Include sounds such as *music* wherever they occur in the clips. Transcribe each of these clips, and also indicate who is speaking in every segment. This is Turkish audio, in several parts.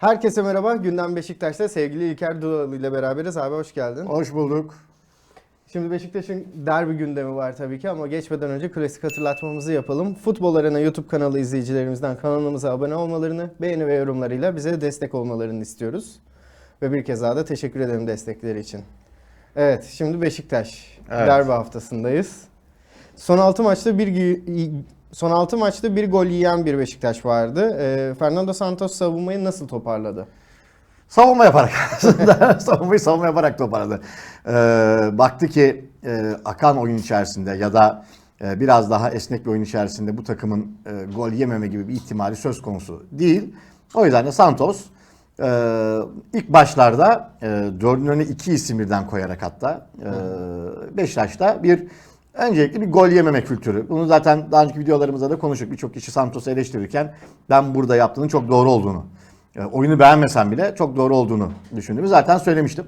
Speaker 1: Herkese merhaba. Gündem Beşiktaş'ta sevgili İlker Dudalı ile beraberiz. Abi hoş geldin.
Speaker 2: Hoş bulduk.
Speaker 1: Şimdi Beşiktaş'ın derbi gündemi var tabii ki ama geçmeden önce klasik hatırlatmamızı yapalım. Futbol Arena YouTube kanalı izleyicilerimizden kanalımıza abone olmalarını, beğeni ve yorumlarıyla bize destek olmalarını istiyoruz. Ve bir kez daha da teşekkür ederim destekleri için. Evet, şimdi Beşiktaş
Speaker 2: Evet.
Speaker 1: derbi haftasındayız. Son 6 maçta bir son 6 maçta bir gol yiyen bir Beşiktaş vardı. Ee, Fernando Santos savunmayı nasıl toparladı?
Speaker 2: Savunma yaparak aslında *laughs* savunmayı savunma yaparak toparladı. Ee, baktı ki e, akan oyun içerisinde ya da e, biraz daha esnek bir oyun içerisinde bu takımın e, gol yememe gibi bir ihtimali söz konusu değil. O yüzden de Santos e, ilk başlarda e, dördün önüne iki isim birden koyarak hatta e, Beşiktaş'ta bir öncelikle bir gol yememe kültürü. Bunu zaten daha önceki videolarımızda da konuştuk. Birçok kişi Santos'u eleştirirken ben burada yaptığının çok doğru olduğunu e, oyunu beğenmesem bile çok doğru olduğunu düşündüğümü zaten söylemiştim.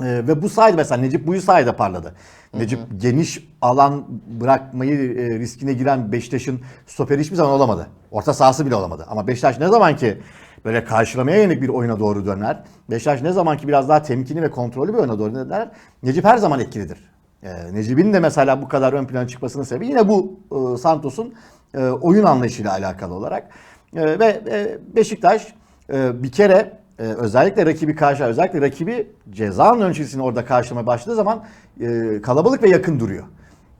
Speaker 2: E, ve bu sayede mesela Necip bu sayede parladı. Necip geniş alan bırakmayı e, riskine giren Beşiktaş'ın stoperi hiçbir zaman olamadı. Orta sahası bile olamadı. Ama Beşiktaş ne zaman ki böyle karşılamaya yönelik bir oyuna doğru döner, Beşiktaş ne zaman ki biraz daha temkinli ve kontrollü bir oyuna doğru döner, Necip her zaman etkilidir. E, Necip'in de mesela bu kadar ön plana çıkmasının sebebi yine bu e, Santos'un e, oyun anlayışıyla alakalı olarak. E, ve e, Beşiktaş e, bir kere e, özellikle rakibi karşı özellikle rakibi cezanın öncesini orada karşılamaya başladığı zaman e, kalabalık ve yakın duruyor.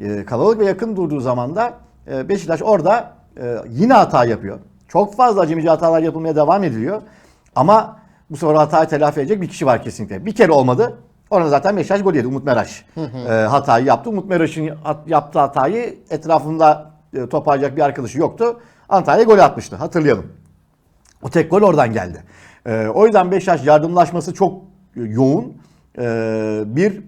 Speaker 2: E, kalabalık ve yakın durduğu zaman da e, Beşiktaş orada e, yine hata yapıyor. Çok fazla acemici hatalar yapılmaya devam ediliyor. Ama bu sefer hatayı telafi edecek bir kişi var kesinlikle. Bir kere olmadı. Orada zaten Beşiktaş gol yedi. Umut Meraş e, hatayı yaptı. Umut Meraş'ın hat- yaptığı hatayı etrafında e, toparlayacak bir arkadaşı yoktu. Antalya gol atmıştı. Hatırlayalım. O tek gol oradan geldi. Ee, o yüzden Beşiktaş yardımlaşması çok yoğun ee, bir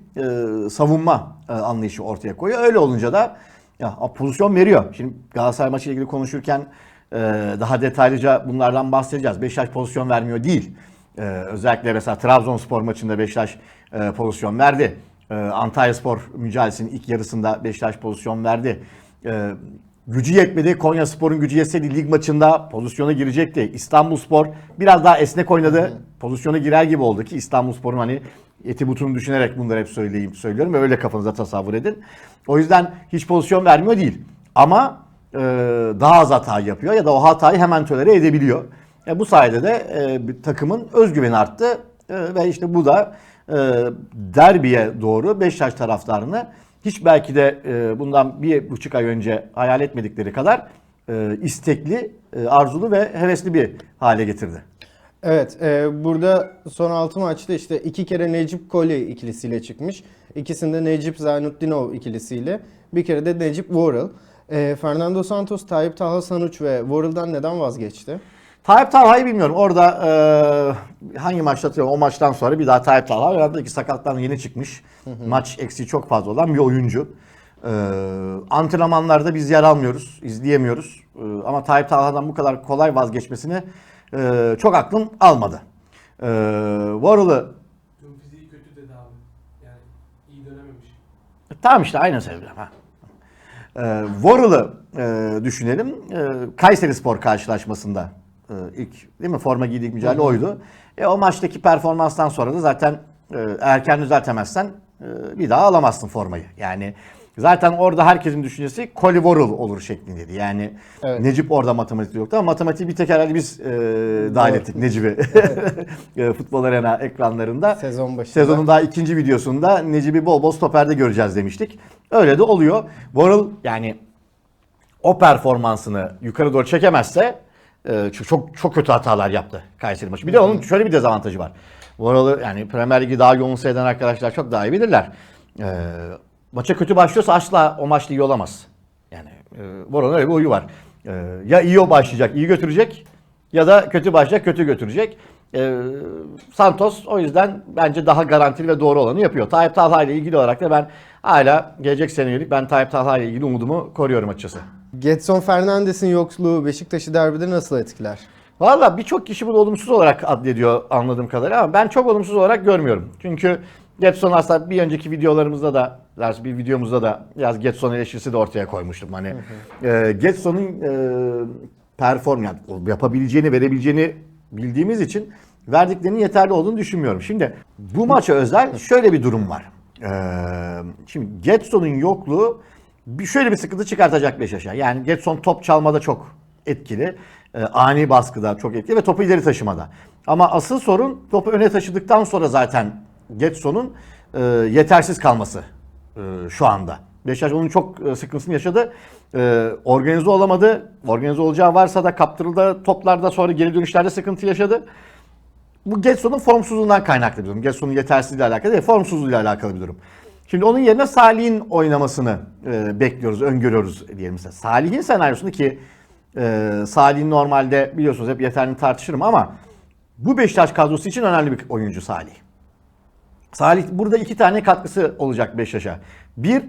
Speaker 2: e, savunma e, anlayışı ortaya koyuyor. Öyle olunca da ya pozisyon veriyor. Şimdi Galatasaray maçı ile ilgili konuşurken e, daha detaylıca bunlardan bahsedeceğiz. Beşiktaş pozisyon vermiyor değil. Ee, özellikle mesela Trabzonspor maçında Beşiktaş e, pozisyon verdi. Ee, Antalyaspor mücadelesinin ilk yarısında Beşiktaş pozisyon verdi. Ee, gücü yetmedi. Konya Spor'un gücü yetseydi lig maçında pozisyona girecekti. İstanbul Spor biraz daha esnek oynadı. Pozisyona girer gibi oldu ki İstanbul Spor'un hani eti butunu düşünerek bunları hep söyleyeyim söylüyorum ve öyle kafanıza tasavvur edin. O yüzden hiç pozisyon vermiyor değil. Ama e, daha az hata yapıyor ya da o hatayı hemen tolere edebiliyor. E, bu sayede de e, takımın özgüveni arttı E, ve işte bu da e, derbiye doğru Beşiktaş taraftarını hiç belki de e, bundan bir buçuk ay önce hayal etmedikleri kadar e, istekli, e, arzulu ve hevesli bir hale getirdi.
Speaker 1: Evet, e, burada son 6 maçta işte iki kere Necip Koli ikilisiyle çıkmış. İkisinde Necip Zaynutdinov ikilisiyle. Bir kere de Necip Worrell. E, Fernando Santos, Tayyip Talha Sanuç ve Worrell'dan neden vazgeçti?
Speaker 2: Tayyip Talha'yı bilmiyorum. Orada e, hangi maçta hatırlıyorum. O maçtan sonra bir daha Tayyip Talha. Herhalde ki sakatlıktan yeni çıkmış. Maç eksiği çok fazla olan bir oyuncu. E, antrenmanlarda biz yer almıyoruz, izleyemiyoruz. E, ama Tayyip Talha'dan bu kadar kolay vazgeçmesini e, çok aklım almadı. E, Worrell'ı
Speaker 3: Tüm fiziği kötü dedi abi. Yani iyi dönememiş.
Speaker 2: Tamam işte aynı söylüyorum. Ha. Ee, Worrell'ı e, düşünelim. Ee, Kayseri Spor karşılaşmasında e, ilk değil mi forma giydiği mücadele oydu. E, o maçtaki performanstan sonra da zaten e, erken düzeltemezsen e, bir daha alamazsın formayı. Yani zaten orada herkesin düşüncesi Colin Worrell olur şeklindeydi. Yani
Speaker 1: Evet.
Speaker 2: Necip orada matematik yoktu ama matematiği bir tek herhalde biz e, dahil ettik Necip'i. *laughs* E, Futbol Arena ekranlarında.
Speaker 1: Sezon başında.
Speaker 2: Sezonun daha ikinci videosunda Necip'i bol bol stoperde göreceğiz demiştik. Öyle de oluyor. Worrell yani o performansını yukarı doğru çekemezse e, çok çok, kötü hatalar yaptı Kayseri maçı. Bir de onun şöyle bir dezavantajı var. Worrell'ı yani Premier Ligi daha yoğun seyreden arkadaşlar çok daha iyi bilirler. E, maça kötü başlıyorsa asla o maçta iyi olamaz. Yani e, Worrell'ın öyle bir huyu var. E, ya iyi o başlayacak, iyi götürecek ya da kötü başlayacak, kötü götürecek. E, Santos o yüzden bence daha garantili ve doğru olanı yapıyor. Tayyip Talha ile ilgili olarak da ben hala gelecek sene yönelik ben Tayyip Talha ile ilgili umudumu koruyorum açıkçası.
Speaker 1: Getson Fernandes'in yokluğu Beşiktaş'ı derbide nasıl etkiler?
Speaker 2: Valla birçok kişi bunu olumsuz olarak addediyor anladığım kadarıyla ama ben çok olumsuz olarak görmüyorum. Çünkü Getson aslında bir önceki videolarımızda da, dersi bir videomuzda da biraz Getson eleştirisi de ortaya koymuştum. Hani e, Getson'un e, perform yani yapabileceğini, verebileceğini bildiğimiz için verdiklerinin yeterli olduğunu düşünmüyorum. Şimdi bu maça özel şöyle bir durum var. Ee, şimdi Getson'un yokluğu bir şöyle bir sıkıntı çıkartacak Beşiktaş'a. Yani Getson top çalmada çok etkili. Ee, ani baskıda çok etkili ve topu ileri taşımada. Ama asıl sorun topu öne taşıdıktan sonra zaten Getson'un e, yetersiz kalması e, şu anda. Beşiktaş onun çok e, sıkıntısını yaşadı. E, organize olamadı. Organize olacağı varsa da kaptırıldı toplarda sonra geri dönüşlerde sıkıntı yaşadı. Bu Getson'un formsuzluğundan kaynaklı bir durum. Getson'un yetersizliğiyle alakalı değil, formsuzluğuyla alakalı bir durum. Şimdi onun yerine Salih'in oynamasını e, bekliyoruz, öngörüyoruz diyelim mesela. Salih'in senaryosunu ki e, Salih'in normalde biliyorsunuz hep yeterli tartışırım ama bu Beşiktaş kadrosu için önemli bir oyuncu Salih. Salih burada iki tane katkısı olacak Beşiktaş'a. Bir,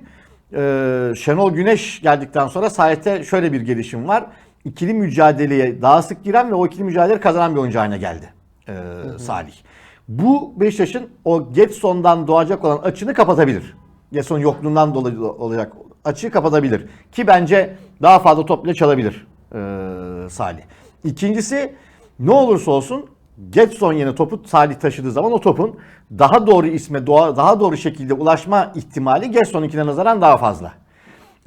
Speaker 2: e, Şenol Güneş geldikten sonra Salih'te şöyle bir gelişim var. İkili mücadeleye daha sık giren ve o ikili mücadele kazanan bir oyuncu haline geldi e, Salih. Bu Beşiktaş'ın o Getson'dan doğacak olan açını kapatabilir. Getson yokluğundan dolayı olacak açığı kapatabilir. Ki bence daha fazla top bile çalabilir e, Salih. İkincisi ne olursa olsun Getson yine topu Salih taşıdığı zaman o topun daha doğru isme, daha doğru şekilde ulaşma ihtimali Getson'unkine nazaran daha fazla.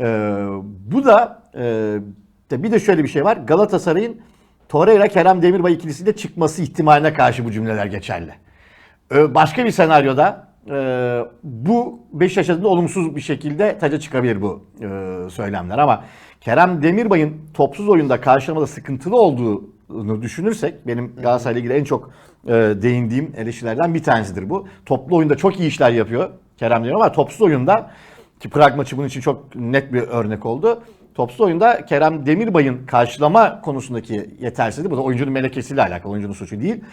Speaker 2: Ee, bu da e, bir de şöyle bir şey var. Galatasaray'ın Torreira Kerem Demirbay ikilisiyle çıkması ihtimaline karşı bu cümleler geçerli. Ee, başka bir senaryoda e, bu Beşiktaş adına olumsuz bir şekilde taca çıkabilir bu e, söylemler ama Kerem Demirbay'ın topsuz oyunda karşılamada sıkıntılı olduğunu düşünürsek benim Galatasaray'la ilgili en çok e, değindiğim eleştirilerden bir tanesidir bu. Toplu oyunda çok iyi işler yapıyor Kerem Demirbay ama topsuz oyunda ki Prag maçı bunun için çok net bir örnek oldu. Topsuz oyunda Kerem Demirbay'ın karşılama konusundaki yetersizliği, bu da oyuncunun melekesiyle alakalı, oyuncunun suçu değil,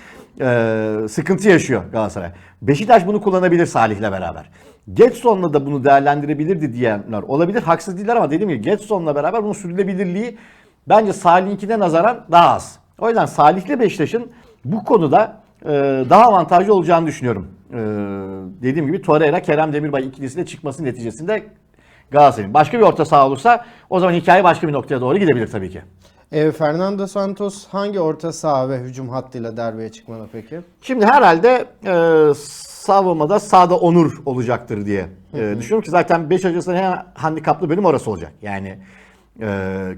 Speaker 2: ee, sıkıntı yaşıyor Galatasaray. Beşiktaş bunu kullanabilir Salih'le beraber. Getson'la da bunu değerlendirebilirdi diyenler olabilir. Haksız değiller ama dediğim gibi Getson'la beraber bunun sürdürülebilirliği bence Salih'inkine nazaran daha az. O yüzden Salih'le Beşiktaş'ın bu konuda e, daha avantajlı olacağını düşünüyorum. E, dediğim gibi Torreira, Kerem Demirbay ikilisiyle çıkması neticesinde Galatasaray'ın. Başka bir orta saha olursa o zaman hikaye başka bir noktaya doğru gidebilir tabii ki.
Speaker 1: E, Fernando Santos hangi orta saha ve hücum hattıyla derbeye çıkmalı peki?
Speaker 2: Şimdi herhalde e, savunmada sağda Onur olacaktır diye e, düşünüyorum ki zaten 5 arasında en handikaplı bölüm orası olacak. Yani e,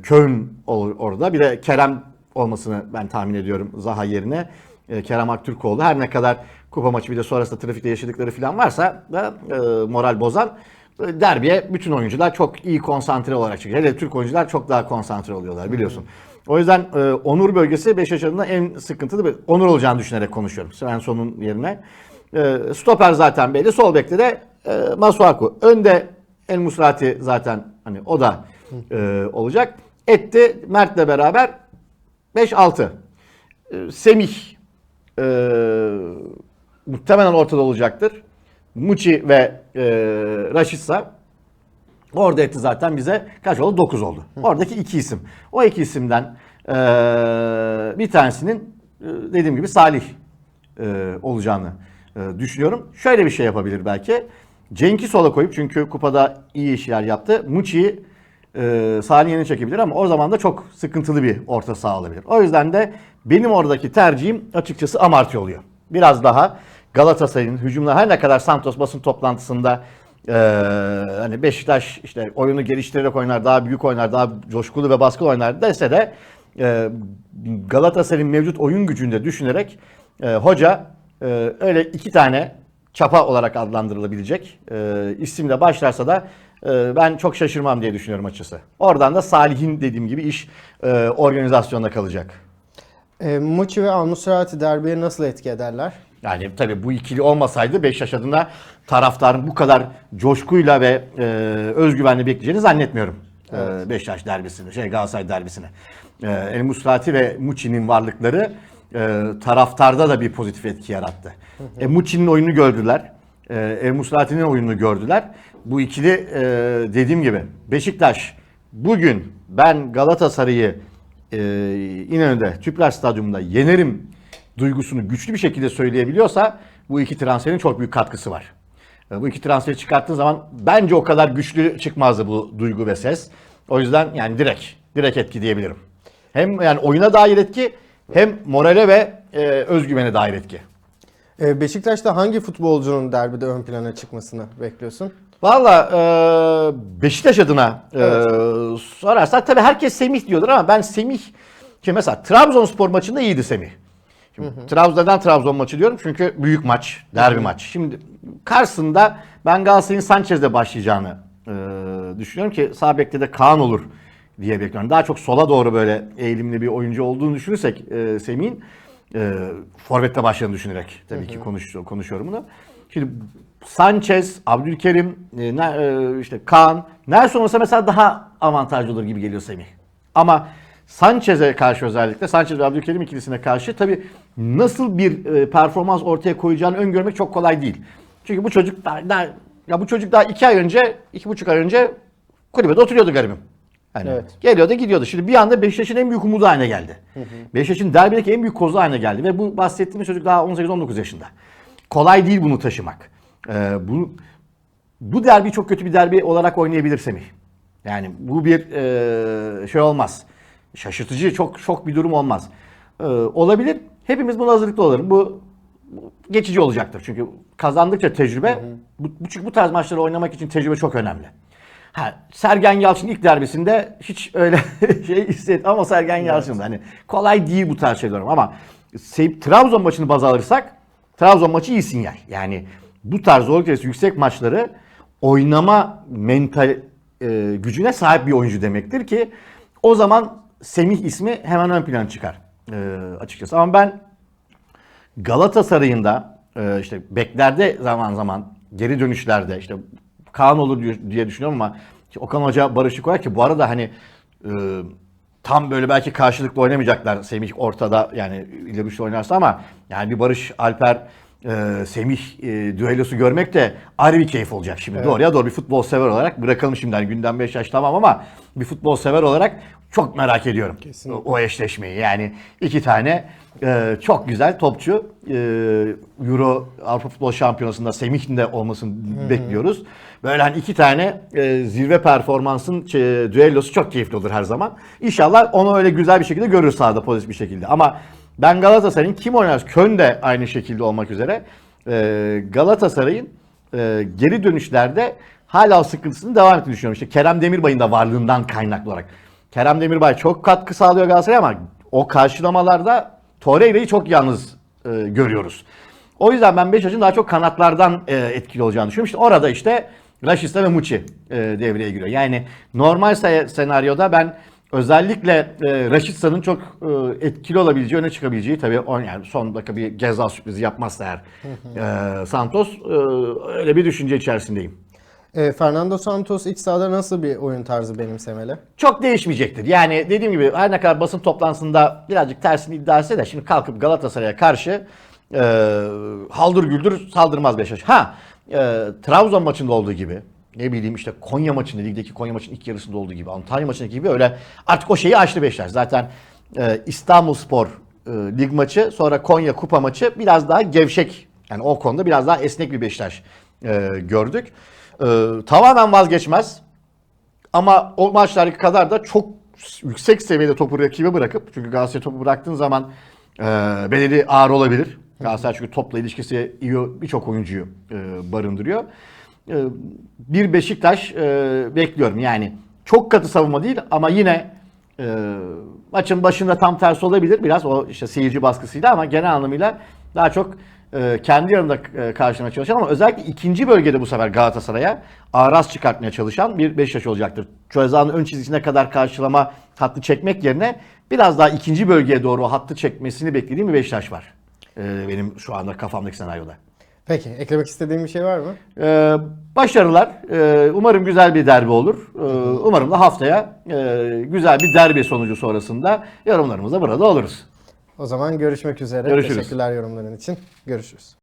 Speaker 2: Köln ol- orada bir de Kerem olmasını ben tahmin ediyorum Zaha yerine. E, Kerem Aktürkoğlu her ne kadar kupa maçı bir de sonrasında trafikte yaşadıkları falan varsa da e, moral bozan e, derbiye bütün oyuncular çok iyi konsantre olarak çıkıyor. Hele Türk oyuncular çok daha konsantre oluyorlar biliyorsun. O yüzden e, Onur bölgesi Beşiktaş adına en sıkıntılı bir Onur olacağını düşünerek konuşuyorum. Svensson'un yerine. E, stoper zaten belli. Sol bekte de e, Masuaku. Önde El Musrati zaten hani o da e, olacak. Etti Mert'le beraber 5-6. E, Semih e, muhtemelen ortada olacaktır. Muçi ve e, Raşitsa Orada etti zaten bize kaç oldu? 9 oldu. Oradaki iki isim. O iki isimden e, bir tanesinin e, dediğim gibi Salih e, olacağını e, düşünüyorum. Şöyle bir şey yapabilir belki. Cenk'i sola koyup çünkü kupada iyi işler yaptı. Muçi'yi e, yerine çekebilir ama o zaman da çok sıkıntılı bir orta saha olabilir. O yüzden de benim oradaki tercihim açıkçası Amartya oluyor. Biraz daha Galatasaray'ın hücumla her ne kadar Santos basın toplantısında ee, hani Beşiktaş işte oyunu geliştirerek oynar, daha büyük oynar, daha coşkulu ve baskılı oynar dese de e, Galatasaray'ın mevcut oyun gücünde düşünerek e, hoca e, öyle iki tane çapa olarak adlandırılabilecek e, isimle başlarsa da e, ben çok şaşırmam diye düşünüyorum açıkçası. Oradan da Salih'in dediğim gibi iş e, organizasyonda kalacak.
Speaker 1: E, Muçi ve Almusrati derbiye nasıl etki ederler?
Speaker 2: Yani tabii bu ikili olmasaydı Beşiktaş adına taraftarın bu kadar coşkuyla ve e, özgüvenle bekleyeceğini zannetmiyorum. E, Beşiktaş derbisini, şey Galatasaray derbisini. E, El Musrati ve Muçi'nin varlıkları e, taraftarda da bir pozitif etki yarattı. E, Muçi'nin oyunu gördüler. E, El Musrati'nin oyununu gördüler. Bu ikili e, dediğim gibi Beşiktaş bugün ben Galatasaray'ı e, İnönü'de Tüpraş Stadyumunda yenerim duygusunu güçlü bir şekilde söyleyebiliyorsa bu iki transferin çok büyük katkısı var. E, Bu iki transferi çıkarttığı zaman bence o kadar güçlü çıkmazdı bu duygu ve ses. O yüzden yani direkt, direkt etki diyebilirim. Hem yani oyuna dair etki hem morale ve e, özgüvene dair etki.
Speaker 1: Ee, Beşiktaş'ta hangi futbolcunun derbide ön plana çıkmasını bekliyorsun?
Speaker 2: Valla e, Beşiktaş adına e,
Speaker 1: Evet.
Speaker 2: sorarsan tabii herkes Semih diyordur ama ben Semih ki mesela Trabzonspor maçında iyiydi Semih. Şimdi, Trabzon'dan Trabzon maçı diyorum çünkü büyük maç, derbi maç. Şimdi karşısında ben Galatasaray'ın Sanchez'le başlayacağını e, düşünüyorum ki sağ bekte de Kaan olur diye bekliyorum. Daha çok sola doğru böyle eğilimli bir oyuncu olduğunu düşünürsek e, Semih'in e, forvette başladığını düşünerek tabii ki konuş, konuşuyorum bunu. Şimdi Sanchez, Abdülkerim, e, e, işte Kaan, Nelson olsa mesela daha avantajlı olur gibi geliyor Semih. Ama Sanchez'e karşı özellikle Sanchez ve Abdülkerim ikilisine karşı tabii nasıl bir e, performans ortaya koyacağını öngörmek çok kolay değil. Çünkü bu çocuk daha, daha- ya bu çocuk daha iki ay önce, iki buçuk ay önce kulübede oturuyordu garibim. Yani
Speaker 1: Evet.
Speaker 2: Geliyordu gidiyordu. Şimdi bir anda Beşiktaş'ın en büyük umudu haline geldi. Beşiktaş'ın derbideki en büyük kozu haline geldi. Ve bu bahsettiğimiz çocuk daha 18-19 yaşında. Kolay değil bunu taşımak. Ee, bu, bu derbi çok kötü bir derbi olarak oynayabilir Semih. Yani bu bir e, şey olmaz. Şaşırtıcı, çok şok bir durum olmaz. Ee, olabilir. Hepimiz buna hazırlıklı olalım. Bu, bu geçici olacaktır. Çünkü kazandıkça tecrübe, bu, bu, çünkü bu tarz maçları oynamak için tecrübe çok önemli. Ha, Sergen Yalçın ilk derbisinde hiç öyle *laughs* şey hisset ama Sergen Yalçın da hani kolay değil bu tarz şeyler ama Se- Trabzon maçını baz alırsak Trabzon maçı iyi sinyal. Yani bu tarz zorluk derecesi yüksek maçları oynama mental e, gücüne sahip bir oyuncu demektir ki o zaman Semih ismi hemen ön plana çıkar e, açıkçası. Ama ben Galatasaray'ın da e, işte beklerde zaman zaman geri dönüşlerde işte Kaan olur diye- düşünüyorum ama Okan Hoca Barış'ı koyar ki bu arada hani e, tam böyle belki karşılıklı oynamayacaklar Semih ortada yani ile bir şey oynarsa ama yani bir Barış Alper e, Semih e, düellosu görmek de ayrı bir keyif olacak şimdi. Doğruya doğru bir futbol sever olarak bırakalım şimdi hani gündem 5 yaş tamam ama bir futbol sever olarak çok merak ediyorum
Speaker 1: Kesinlikle.
Speaker 2: o eşleşmeyi. Yani iki tane e, çok güzel topçu e, Euro Avrupa Futbol Şampiyonası'nda Semih'in de olmasını bekliyoruz. Böyle hani iki tane e, zirve performansın e, düellosu çok keyifli olur her zaman. İnşallah onu öyle güzel bir şekilde görürüz sahada pozitif bir şekilde. Ama ben Galatasaray'ın kim oynar? Köln de aynı şekilde olmak üzere. E, Galatasaray'ın e, geri dönüşlerde hala o sıkıntısını devam ettiğini düşünüyorum. İşte Kerem Demirbay'ın da varlığından kaynaklı olarak. Kerem Demirbay çok katkı sağlıyor Galatasaray'a ama o karşılamalarda Torreira'yı çok yalnız e, görüyoruz. O yüzden ben Beşiktaş'ın daha çok kanatlardan e, etkili olacağını düşünüyorum. İşte orada işte Rashica ve Muçi e, devreye giriyor. Yani normal se- senaryoda ben özellikle e, Rashica'nın çok e, etkili olabileceği, öne çıkabileceği tabii on, yani son dakika bir ceza sürprizi yapmazsa eğer e, Santos e, öyle bir düşünce içerisindeyim.
Speaker 1: Ee, Fernando Santos iç sahada nasıl bir oyun tarzı benimsemeli?
Speaker 2: çok değişmeyecektir. Yani dediğim gibi her ne kadar basın toplantısında birazcık tersini iddia etse de şimdi kalkıp Galatasaray'a karşı e, haldır güldür saldırmaz Beşiktaş. Ha e, Trabzon maçında olduğu gibi ne bileyim işte Konya maçında ligdeki Konya maçının ilk yarısında olduğu gibi Antalya maçındaki gibi öyle artık o şeyi aştı Beşiktaş. Zaten e, İstanbul Spor e, lig maçı sonra Konya kupa maçı biraz daha gevşek yani o konuda biraz daha esnek bir Beşiktaş e, gördük. E, tamamen vazgeçmez. Ama o maçlardaki kadar da çok yüksek seviyede topu rakibe bırakıp çünkü Galatasaray topu bıraktığın zaman e, bedeli ağır olabilir. Galatasaray çünkü topla ilişkisi iyi birçok oyuncuyu e, barındırıyor. E, bir Beşiktaş e, bekliyorum yani çok katı savunma değil ama yine e, maçın başında tam tersi olabilir biraz o işte seyirci baskısıyla ama genel anlamıyla daha çok kendi yanında e, karşılamaya çalışan ama özellikle ikinci bölgede bu sefer Galatasaray'a araz çıkartmaya çalışan bir Beşiktaş olacaktır. Cezanın ön çizgisine kadar karşılama hattı çekmek yerine biraz daha ikinci bölgeye doğru hattı çekmesini beklediğim bir Beşiktaş var. E, benim şu anda kafamdaki senaryoda.
Speaker 1: Peki eklemek istediğin bir şey var mı?
Speaker 2: Ee, başarılar. Ee, umarım güzel bir derbi olur. Ee, umarım da haftaya e, güzel bir derbi sonucu sonrasında yorumlarımızda burada oluruz.
Speaker 1: O zaman görüşmek üzere.
Speaker 2: Görüşürüz.
Speaker 1: Teşekkürler yorumların için. Görüşürüz.